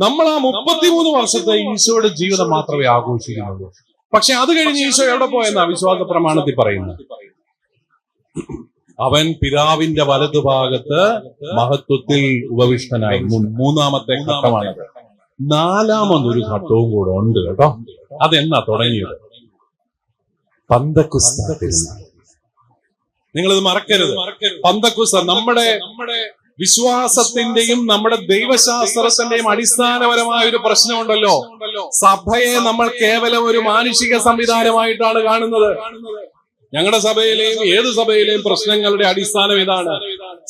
നമ്മൾ ആ മുപ്പത്തിമൂന്ന് വർഷത്തെ ഈശോയുടെ ജീവിതം മാത്രമേ ആഘോഷിക്കുന്നുള്ളൂ. പക്ഷെ അത് കഴിഞ്ഞ് ഈശോ എവിടെ പോയെന്നാ വിശ്വാസ പ്രമാണത്തിൽ പറയുന്നത്? അവൻ പിതാവിന്റെ വലതുഭാഗത്ത് മഹത്വത്തിൽ ഉപവിഷ്ടനായി. മൂന്നാമത്തെ ഘട്ടമാണിത് നാലാമതൊരു ഘട്ടവും കൂടെ ഉണ്ട് കേട്ടോ. അതെന്നാ തുടങ്ങിയത്? പന്തക്കുസ്ത തിരുനാൾ. നിങ്ങളിത് മറക്കരുത്. പന്തക്കുസ്ത നമ്മുടെ നമ്മുടെ വിശ്വാസത്തിന്റെയും നമ്മുടെ ദൈവശാസ്ത്രത്തിന്റെയും അടിസ്ഥാനപരമായ ഒരു പ്രശ്നമുണ്ടല്ലോ. സഭയെ നമ്മൾ കേവലം ഒരു മാനുഷിക സംവിധാനമായിട്ടാണ് കാണുന്നത്. ഞങ്ങളുടെ സഭയിലെയും ഏത് സഭയിലെയും പ്രശ്നങ്ങളുടെ അടിസ്ഥാനം ഇതാണ്.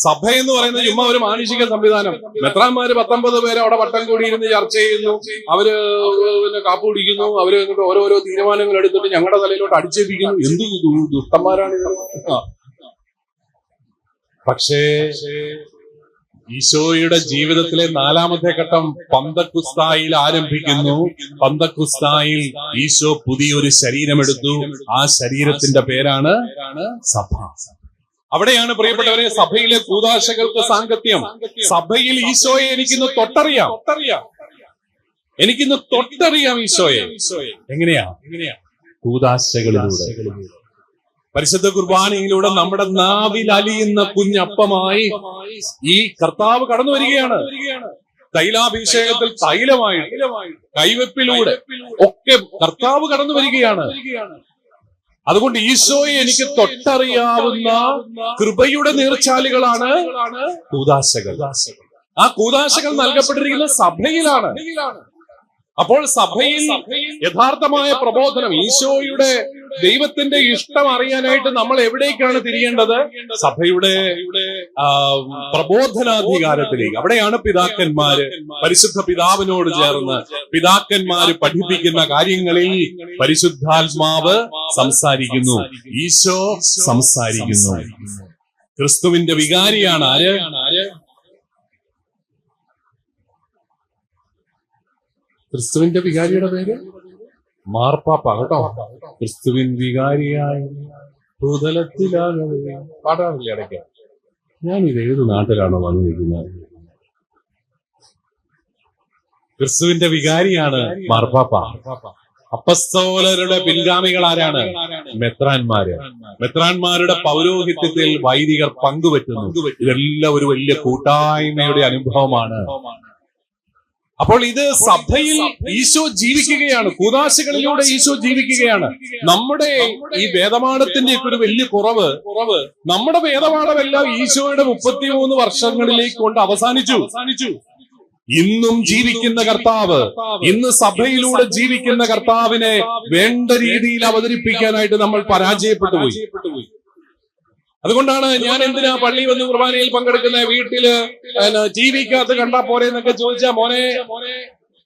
സഭ എന്ന് പറയുന്നത് ചുമ്മാ ഒരു മാനുഷിക സംവിധാനം. മെത്രാന്മാര് പത്തൊമ്പത് പേര് അവിടെ വട്ടം കൂടിയിരുന്ന് ചർച്ച ചെയ്യുന്നു. അവർ പിന്നെ കാപ്പ് കുടിക്കുന്നു. അവർ എന്നിട്ട് ഓരോരോ തീരുമാനങ്ങൾ എടുത്തിട്ട് ഞങ്ങളുടെ തലയിലോട്ട് അടിച്ചേപ്പിക്കുന്നു എന്ത് ദുഷ്ടന്മാരാണ് പക്ഷേ ഈശോയുടെ ജീവിതത്തിലെ നാലാമത്തെ ഘട്ടം പന്തക്കുസ്തായിൽ ആരംഭിക്കുന്നു. പന്തക്കുസ്തായിൽ ഈശോ പുതിയൊരു ശരീരമെടുത്തു. ആ ശരീരത്തിന്റെ പേരാണ് സഭ. അവിടെയാണ് പ്രിയപ്പെട്ടവരെ സഭയിലെ കൂതാശകൾക്ക് സാങ്കത്യം. സഭയിൽ ഈശോയെ എനിക്കിന്ന് തൊട്ടറിയാം. എനിക്കിന്ന് തൊട്ടറിയാം ഈശോയെ. എങ്ങനെയാ? എങ്ങനെയാ? കൂതാശകളിലൂടെ പരിശുദ്ധ കുർബാനയിലൂടെ നമ്മുടെ നാവിൽ അലിയുന്ന കുഞ്ഞപ്പമായി ഈ കർത്താവ് കടന്നു വരികയാണ്. തൈലാഭിഷേകത്തിൽ തൈലമായി കൈവെപ്പിലൂടെ ഒക്കെ കർത്താവ് കടന്നു വരികയാണ്. അതുകൊണ്ട് ഈശോയെ എനിക്ക് തൊട്ടറിയാവുന്ന കൃപയുടെ നീർച്ചാലുകളാണ് കൂതാശകൾ. ആ കൂതാശകൾ നൽകപ്പെട്ടിരിക്കുന്ന സഭയിലാണ്. അപ്പോൾ സഭയിൽ യഥാർത്ഥമായ പ്രബോധനം ഈശോയുടെ ദൈവത്തിന്റെ ഇഷ്ടം അറിയാനായിട്ട് നമ്മൾ എവിടേക്കാണ് തിരിയേണ്ടത്? സഭയുടെ പ്രബോധനാധികാരത്തിലേക്ക്. അവിടെയാണ് പിതാക്കന്മാര് പരിശുദ്ധ പിതാവിനോട് ചേർന്ന് പിതാക്കന്മാര് പഠിപ്പിക്കുന്ന കാര്യങ്ങളിൽ പരിശുദ്ധാത്മാവ് സംസാരിക്കുന്നു. ഈശോ സംസാരിക്കുന്നു. ക്രിസ്തുവിന്റെ വികാരിയാണ് ആര്? ക്രിസ്തുവിന്റെ വികാരിയുടെ പേര്? മാർപ്പാപ്പ കേട്ടോ? ക്രിസ്തുവിൻ വികാരിയായി ഭൂതലത്തിലാകവേ പാടാറില്ല ഇടയ്ക്ക്? ഞാൻ ഇത് ഏത് നാട്ടിലാണോ വന്നിരിക്കുന്നത്? ക്രിസ്തുവിന്റെ വികാരിയാണ് മാർപ്പാപ്പ. അപ്പസ്തോലരുടെ പിൻഗാമികൾ ആരാണ്? മെത്രാന്മാര്. മെത്രാന്മാരുടെ പൗരോഹിത്യത്തിൽ വൈദികർ പങ്കുപറ്റുന്നു ഇതെല്ലാം ഒരു വലിയ കൂട്ടായ്മയുടെ അനുഭവമാണ്. അപ്പോൾ ഇത് സഭയിൽ ഈശോ ജീവിക്കുകയാണ്. കൂതാശകളിലൂടെ ഈശോ ജീവിക്കുകയാണ്. നമ്മുടെ ഈ വേദപാഠത്തിന്റെ ഒരു വലിയ കുറവ്. കുറവ്. നമ്മുടെ വേദപാഠമെല്ലാം ഈശോയുടെ മുപ്പത്തിമൂന്ന് വർഷങ്ങളിലേക്ക് കൊണ്ട് അവസാനിച്ചു. അവസാനിച്ചു. ഇന്നും ജീവിക്കുന്ന കർത്താവ് ഇന്ന് സഭയിലൂടെ ജീവിക്കുന്ന കർത്താവിനെ വേണ്ട രീതിയിൽ അവതരിപ്പിക്കാനായിട്ട് നമ്മൾ പരാജയപ്പെട്ടു പോയി. അതുകൊണ്ടാണ് ഞാൻ എന്തിനാ പള്ളി വന്ന് കുർബാനയിൽ പങ്കെടുക്കുന്ന വീട്ടിൽ ടി വിക്കകത്ത് കണ്ടാ പോരെ എന്നൊക്കെ ചോദിച്ചാ മോനെ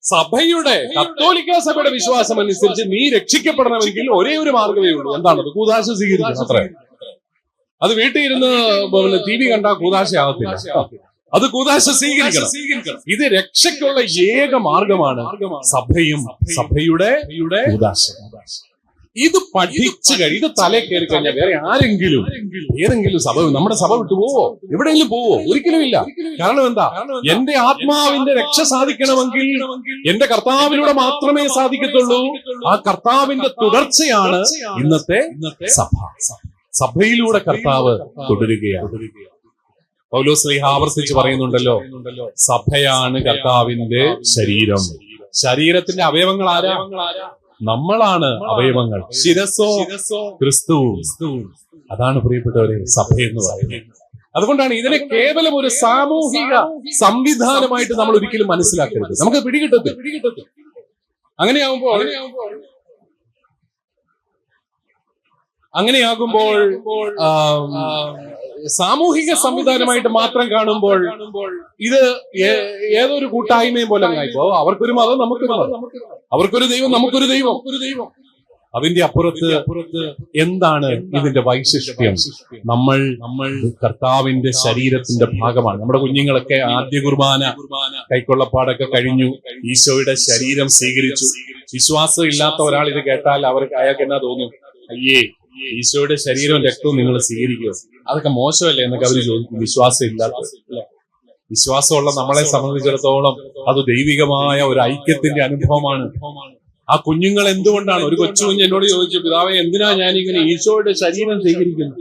സഭയുടെ കത്തോലിക്ക സഭയുടെ വിശ്വാസം അനുസരിച്ച് നീ രക്ഷിക്കപ്പെടണമെങ്കിൽ ഒരേ ഒരു മാർഗമേ ഉള്ളൂ. എന്താണത് കൂതാശ സ്വീകരിക്കണം അത്ര. അത് വീട്ടിൽ ഇരുന്ന് ടി വി കണ്ടാ കൂതാശയാകത്തില്ല അത് കൂതാശ സ്വീകരിക്കണം ഇത് രക്ഷയ്ക്കുള്ള ഏക മാർഗമാണ് സഭയും സഭയുടെ കൂതാശ ഇത് പഠിച്ചു കഴിഞ്ഞ് ഇത് തലേ കയറി കഴിഞ്ഞാൽ വേറെ ആരെങ്കിലും ഏതെങ്കിലും സഭ നമ്മുടെ സഭ വിട്ടു പോവോ? എവിടെയെങ്കിലും പോവോ? ഒരിക്കലും ഇല്ല. കാരണം എന്താ? എന്റെ ആത്മാവിന്റെ രക്ഷ സാധിക്കണമെങ്കിൽ എന്റെ കർത്താവിലൂടെ മാത്രമേ സാധിക്കത്തുള്ളൂ. ആ കർത്താവിന്റെ തുടർച്ചയാണ് ഇന്നത്തെ സഭ. സഭയിലൂടെ കർത്താവ് തുടരുകയാണ്. പൗലോസ് ആവർത്തിച്ച് പറയുന്നുണ്ടല്ലോ സഭയാണ് കർത്താവിന്റെ ശരീരം. ശരീരത്തിന്റെ അവയവങ്ങൾ ആരാ? നമ്മളാണ് അവയവങ്ങൾ. ശിരസോ ക്രിസ്തുവും. അതാണ് പ്രിയപ്പെട്ടവരെ സഭ എന്ന് പറയുന്നത്. അതുകൊണ്ടാണ് ഇതിനെ കേവലം ഒരു സാമൂഹിക സംവിധാനമായിട്ട് നമ്മൾ ഒരിക്കലും മനസ്സിലാക്കരുത്. നമുക്ക് പിടികിട്ടത് അങ്ങനെയാകുമ്പോൾ അങ്ങനെയാകുമ്പോൾ സാമൂഹിക സംവിധാനമായിട്ട് മാത്രം കാണുമ്പോൾ ഇത് ഏതൊരു കൂട്ടായ്മയും പോലെ ഇപ്പോ അവർക്കൊരു മതം നമുക്കൊരു മതം. അവർക്കൊരു ദൈവം നമുക്കൊരു ദൈവം. ഒരു ദൈവം. അതിന്റെ അപ്പുറത്ത് എന്താണ് ഇതിന്റെ വൈശിഷ്ട്യം? നമ്മൾ നമ്മൾ കർത്താവിന്റെ ശരീരത്തിന്റെ ഭാഗമാണ്. നമ്മുടെ കുഞ്ഞുങ്ങളൊക്കെ ആദ്യ കുർബാന കൈക്കൊള്ളപ്പാടൊക്കെ കഴിഞ്ഞു. ഈശോയുടെ ശരീരം സ്വീകരിച്ചു. വിശ്വാസം ഇല്ലാത്ത ഒരാൾ ഇത് കേട്ടാൽ അവർക്ക് അയാൾക്ക് എന്നാ തോന്നും? അയ്യേ ഈശോയുടെ ശരീരവും രക്തവും നിങ്ങൾ സ്വീകരിക്കുക അതൊക്കെ മോശമല്ലേ എന്നൊക്കെ അവർ ചോദിക്കും വിശ്വാസം ഇല്ലാത്ത വിശ്വാസമുള്ള നമ്മളെ സംബന്ധിച്ചിടത്തോളം അത് ദൈവികമായ ഒരു ഐക്യത്തിന്റെ അനുഭവമാണ്. ആ കുഞ്ഞുങ്ങൾ എന്തുകൊണ്ടാണ്? ഒരു കൊച്ചു കുഞ്ഞ് എന്നോട് ചോദിച്ചു പിതാവെ എന്തിനാ ഞാൻ ഇങ്ങനെ ഈശോയുടെ ശരീരം സ്വീകരിക്കുന്നു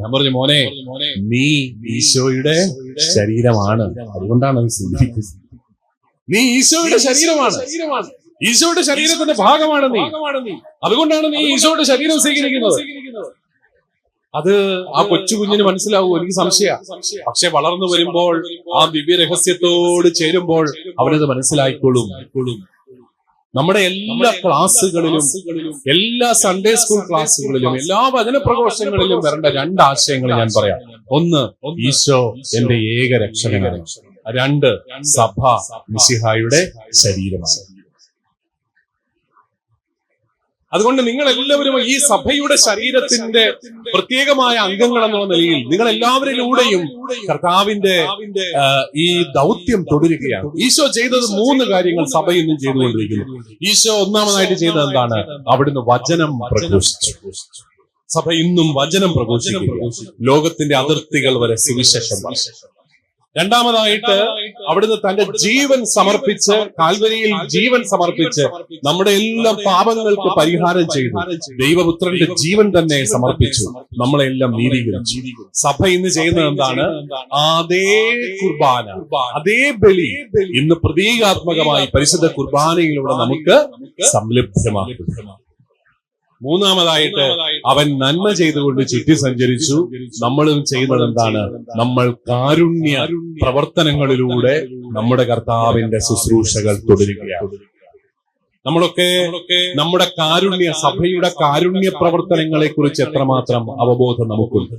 ഞാൻ പറഞ്ഞു മോനെ നീ ഈശോയുടെ ശരീരമാണ്. അതുകൊണ്ടാണ് അത് സ്വീകരിക്കുന്നത്. നീ ഈശോയുടെ ശരീരമാണ് ശരീരമാണ്. ഈശോയുടെ ശരീരത്തിന്റെ ഭാഗമാണ് നീ. അതുകൊണ്ടാണ് നീ ഈശോയുടെ ശരീരം സ്വീകരിക്കുന്നത്. അത് ആ കൊച്ചു കുഞ്ഞിന് മനസ്സിലാവൂ എനിക്ക് സംശയ. പക്ഷെ വളർന്നു വരുമ്പോൾ ആ ദിവ്യ രഹസ്യത്തോട് ചേരുമ്പോൾ അവനത് മനസ്സിലായിക്കോളും നമ്മുടെ എല്ലാ ക്ലാസ്സുകളിലും എല്ലാ സൺഡേ സ്കൂൾ ക്ലാസ്സുകളിലും എല്ലാ വചന പ്രഘോഷങ്ങളിലും വരേണ്ട രണ്ട് ആശയങ്ങൾ ഞാൻ പറയാം. ഒന്ന് ഈശോ എന്റെ ഏക രക്ഷകനാണ്. രണ്ട് സഭ മിശിഹായുടെ ശരീരമാണ്. അതുകൊണ്ട് നിങ്ങൾ എല്ലാവരും ഈ സഭയുടെ ശരീരത്തിന്റെ പ്രത്യേകമായ അംഗങ്ങൾ എന്നുള്ള നിലയിൽ നിങ്ങൾ എല്ലാവരിലൂടെയും കർത്താവിന്റെ ഈ ദൗത്യം തുടരുകയാണ്. ഈശോ ചെയ്തത് മൂന്ന് കാര്യങ്ങൾ സഭ ഇന്നും ചെയ്തുകൊണ്ടിരിക്കുന്നു. ഈശോ ഒന്നാമതായിട്ട് ചെയ്തത് എന്താണ്? അവിടുന്ന് വചനം പ്രഘോഷിച്ചു. സഭ ഇന്നും വചനം പ്രഘോഷിക്കുന്നു. ലോകത്തിന്റെ അതിർത്തികൾ വരെ സുവിശേഷം. രണ്ടാമതായിട്ട് അവിടുന്ന് തന്റെ ജീവൻ സമർപ്പിച്ച് കാൽവരിയിൽ ജീവൻ സമർപ്പിച്ച് നമ്മുടെ എല്ലാ പാപങ്ങൾക്ക് പരിഹാരം ചെയ്തു. ദൈവപുത്രന്റെ ജീവൻ തന്നെ സമർപ്പിച്ചു. നമ്മളെല്ലാം നീതീകരിച്ചു സഭ ഇന്ന് ചെയ്യുന്നത് എന്താണ്? അതേ കുർബാന. അതേ ബലി. ഇന്ന് പ്രതീകാത്മകമായി പരിശുദ്ധ കുർബാനയിലൂടെ നമുക്ക് സംലഭ്യമാക്കുന്നു മൂന്നാമതായിട്ട് അവൻ നന്മ ചെയ്തുകൊണ്ട് ചുറ്റി സഞ്ചരിച്ചു. നമ്മളും ചെയ്യുന്നത് എന്താണ്? നമ്മൾ കാരുണ്യ പ്രവർത്തനങ്ങളിലൂടെ നമ്മുടെ കർത്താവിന്റെ ശുശ്രൂഷകൾ തുടരുകയാണ്. നമ്മളൊക്കെ നമ്മുടെ കാരുണ്യ സഭയുടെ കാരുണ്യ പ്രവർത്തനങ്ങളെ കുറിച്ച് എത്രമാത്രം അവബോധം നമുക്കുണ്ട്.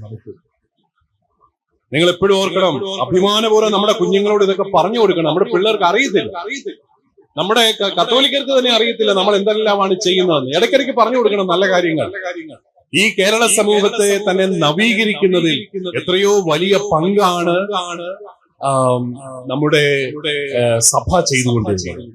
നിങ്ങൾ എപ്പോഴും ഓർക്കണം അഭിമാനപൂർവം നമ്മുടെ കുഞ്ഞുങ്ങളോട് ഇതൊക്കെ പറഞ്ഞു കൊടുക്കണം. നമ്മുടെ പിള്ളേർക്ക് അറിയത്തില്ല. നമ്മുടെ കത്തോലിക്കർക്ക് തന്നെ അറിയത്തില്ല നമ്മൾ എന്തെല്ലാമാണ് ചെയ്യുന്നതെന്ന്. ഇടയ്ക്കിടയ്ക്ക് പറഞ്ഞു കൊടുക്കണം നല്ല കാര്യങ്ങൾ. ഈ കേരള സമൂഹത്തെ തന്നെ നവീകരിക്കുന്നതിൽ എത്രയോ വലിയ പങ്കാണ് നമ്മുടെ സഭ ചെയ്തുകൊണ്ടിരിക്കുന്നത്